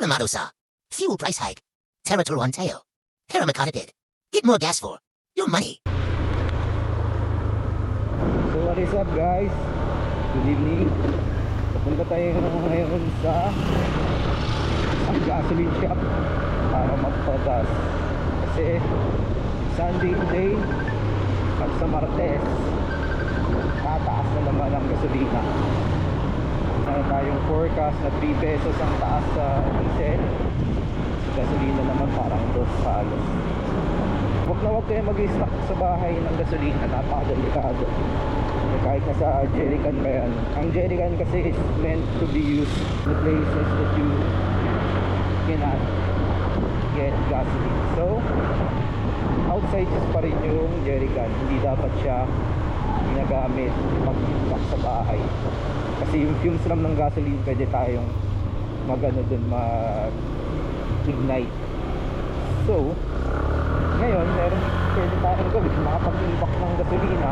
Problemado sa fuel price hike. Terra Toronto. Terra Makatipid. Get more gas for your money. So what is up guys? Good evening. Papunta tayo ngayon sa ang gasoline shop para magpagas. Kasi Sunday today at sa Martes tataas na naman ang gasolina. Meron tayong forecast na 3 pesos ang taas sa diesel. Gasolina naman parang 2 halos. Huwag na huwag kayo mag-stock sa bahay ng gasolina, napakadelikado. Kahit na sa jerrycan pa yan. Ang jerrycan kasi is meant to be used in places that you cannot get gasoline. So, outside pa rin yung jerrycan. Hindi dapat siya ginagamit pag sa bahay. Kasi yung fumes lang ng gasoline, pwede tayong magano dun mag-ignite. So, ngayon, meron pwede tayong gawin. Makapag-imbak ng gasolina.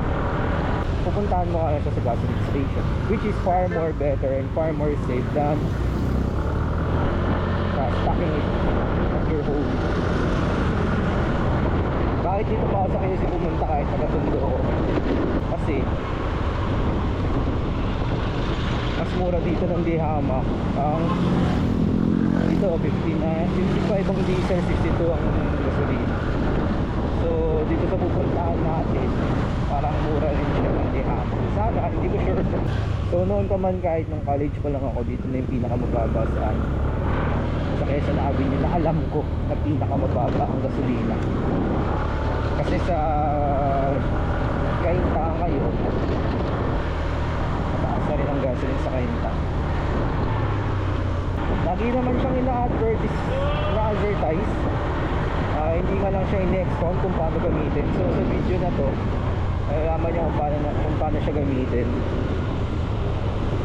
Pupuntahan mo kaya sa gasoline station. Which is far more better and far more safe than uh, stocking it at your home. Bakit dito pa ako sa kayo pumunta kahit nagatundo ako? Kasi mas mura dito ng Dihama ang dito 50 na 55 ang diesel 62 ang gasolina. So dito sa pupuntahan natin parang mura rin siya ng Dihama sana hindi ko sure. So noon pa man kahit nung college pa lang ako dito na yung pinakamababa sa sa Quezon Avenue na alam ko na pinakamababa ang gasolina. Kasi sa Kainta ngayon mataas na rin ang gasoline sa Kainta lagi naman siyang ina-advertise na-advertise Ah, hindi nga lang siya in-explain kung paano gamitin. So sa video na to malalaman niya kung paano, na, kung paano siya gamitin.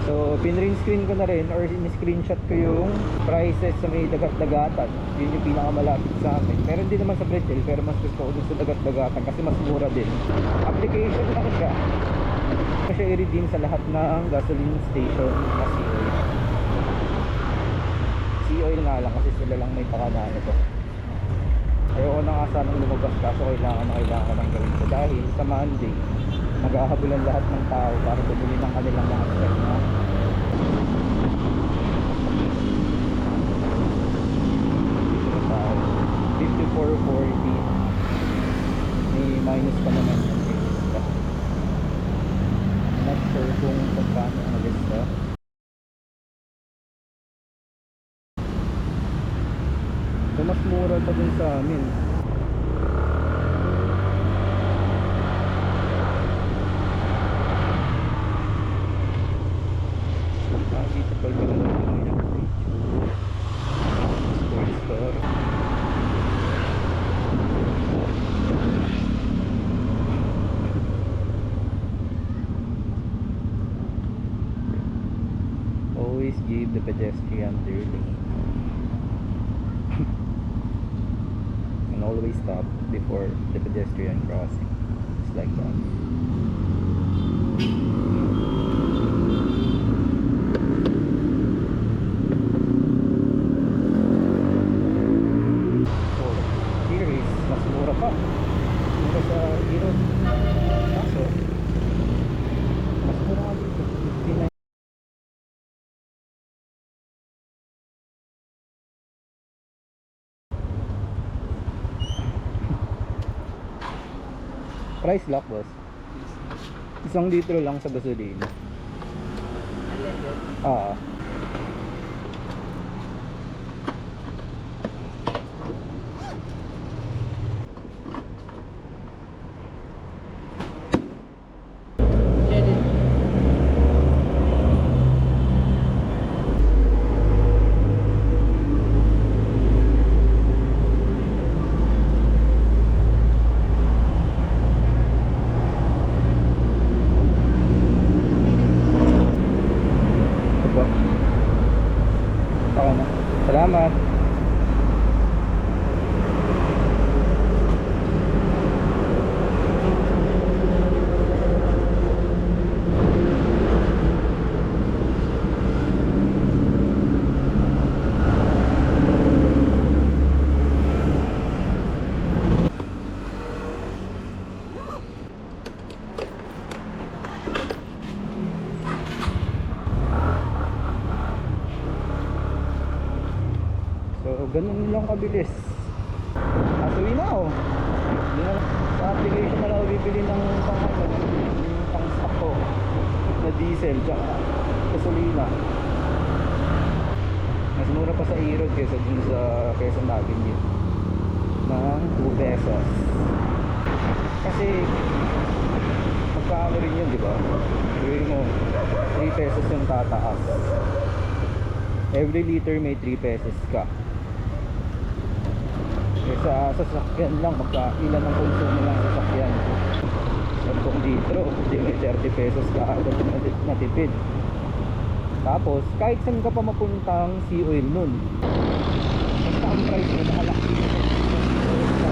So pinrin screen ko na rin or in-screenshot ko yung prices sa may dagat-dagatan. Yun yung pinakamalapit sa amin meron din naman sa Brazil pero mas gusto ko dun sa dagat-dagatan kasi mas mura din. Application lang siya kasi i-redeem sa lahat ng gasoline station na COI COI nga lang kasi sila lang may pakana nito. Ayoko na nga sanang lumabas kaso kailangan na kailangan ko ng gawin ko. Dahil sa Monday maghahabulan lahat ng tao para bumili ng kanilang mga stock na tayo. 54.40 may minus pa naman sure kung magkano ang lista so mas mura pa dun sa amin give the pedestrian their lane and always stop before the pedestrian crossing. Just like that Price lock boss. Isang litro lang sa gasolina. Ah. Ito. Okay na. Salamat. Ganun lang kabilis. Asuwi na ako. Hindi na, sa application na lang bibili ng pang, ano, pang stock ko na diesel tsaka gasolina. Mas mura pa sa Erod kaysa dun sa Quezon Avenue ng 2 pesos. Kasi magkano rin yun, di ba? Sabihin mo, 3 pesos yung tataas. Every liter may 3 pesos ka. Sa sasakyan lang, magka ilan ang konsumo ng sasakyan. 10 litro, hindi may 30 pesos ka agad na- natipid. Tapos, kahit saan ka pa mapuntang sea oil nun, basta ang price mo nakalaki sa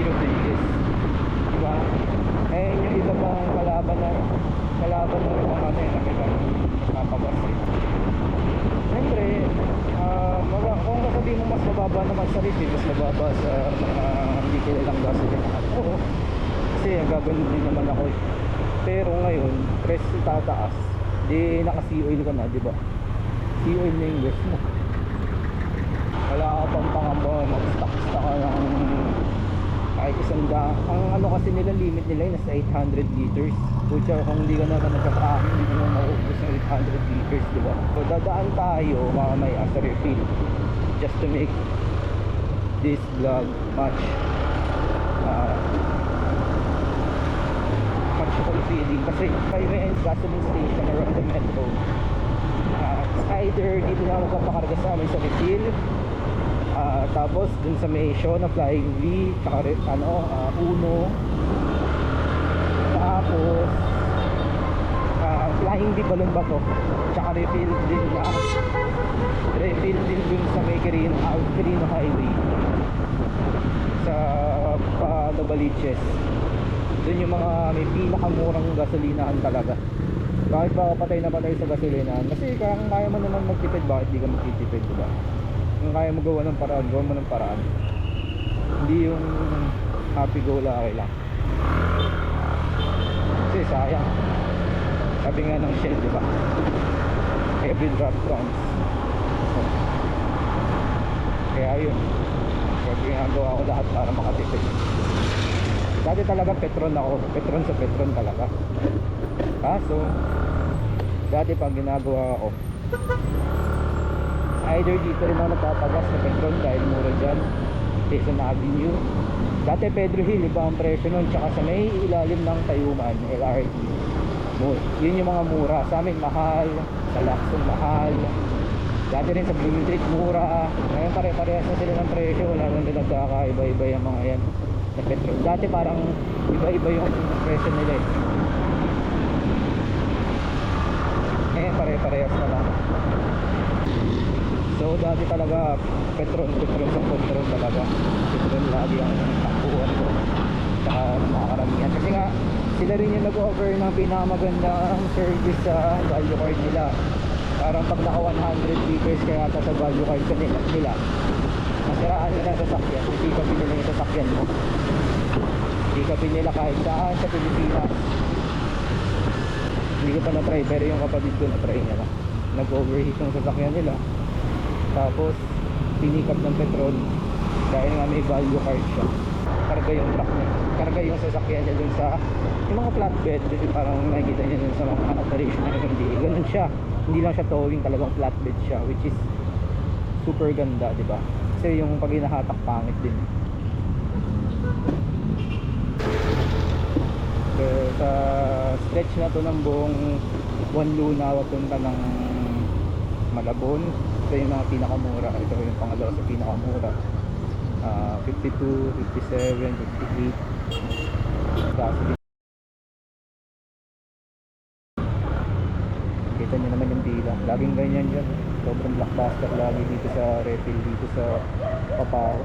Bridges. Diba? Eh, yung iba pang kalaban na kalaban ano yun, ang ibang papagas eh. Siyempre, ah, maba- kung sasabihin mo mas mababa naman sa refill, mas mababa sa mga hindi kilalang gasolina. Oo. Kasi gagawin din naman ako eh. Pero ngayon, presyo tataas. Di naka-sea oil ka na, di ba? Sea oil na yung gas mo. Wala ka pang pangamba, mag-stock-stock ka ng kahit isang da ang ano kasi nila limit nila yun nasa 800 liters Pucha, kung hindi ka naman nagkakain hindi mo naman mauubos ng 800 liters di ba so dadaan tayo mamaya sa refill just to make this vlog much uh, much fulfilling kasi may may gasoline station around the metro uh, either dito na ako magpapakarga sa amin sa refill Ah, tapos dun sa may show na Flying V, tsaka ano, ah, Uno. Tapos V balon ba to? Tsaka refill din na refill din dun sa may Quirino, ah, Quirino Highway. Sa pa Novaliches. Dun yung mga may pinakamurang gasolinahan talaga. Bakit ba patay na patay sa gasolinahan? Kasi kung kaya mo naman magtipid, bakit di ka magtitipid, diba? Kung kaya mo gawa ng paraan, gawa mo ng paraan. Hindi yung happy go lucky lang. Kasi sayang. Sabi nga ng Shell, di ba? Every drop counts. So, kaya yun. Kaya ginagawa ko lahat para makatipid. Dati talaga petron ako. Petron sa petron talaga. Kaso, dati pag ginagawa ko, either dito rin ako nagpapagas na petrol dahil mura dyan Quezon Avenue dati Pedro Hill iba ang presyo nun tsaka sa may ilalim ng Tayuman LRT Mu- yun yung mga mura. Sa amin mahal. Sa Lacson mahal. Dati rin sa Blooming Street mura. Ngayon pare-parehas na sila ng presyo. Wala nang nagkakaiba-iba yung mga yan na petrol. Dati parang iba-iba yung presyo nila eh. Ngayon pare-parehas na lang. So dati talaga petrol, petrol sa petrol talaga. Petrol lagi ang takbuhan ko. Saka mga karamihan. Kasi nga sila rin yung nag-offer ng pinakamagandang service sa value card nila. Parang pag naka 100 liters kaya ata sa value card ka nila, masiraan nila sa sasakyan. Hindi ka pinila yung sasakyan mo. Hindi ka pinila kahit saan sa Pilipinas. Hindi ko pa na-try pero yung kapatid ko na-try niya na. Nag-overheat yung sasakyan nila tapos pinikap ng petrol dahil nga may value card siya karga yung truck niya. Karga yung sasakyan niya dun sa yung mga flatbed. Dun parang nakikita niya dun sa mga operation na hindi ganun siya. Hindi lang siya towing talagang flatbed siya which is super ganda di ba? Kasi yung pag hinahatak pangit din. So, sa stretch na to ng buong Juan Luna papunta ng Malabon. Ito yung mga pinakamura. Ito yung pangalawa sa pinakamura Ah, 52, 57, 58 gasoline kita nyo naman yung bilang laging ganyan dyan. Sobrang blockbuster lagi dito sa refill dito sa Papao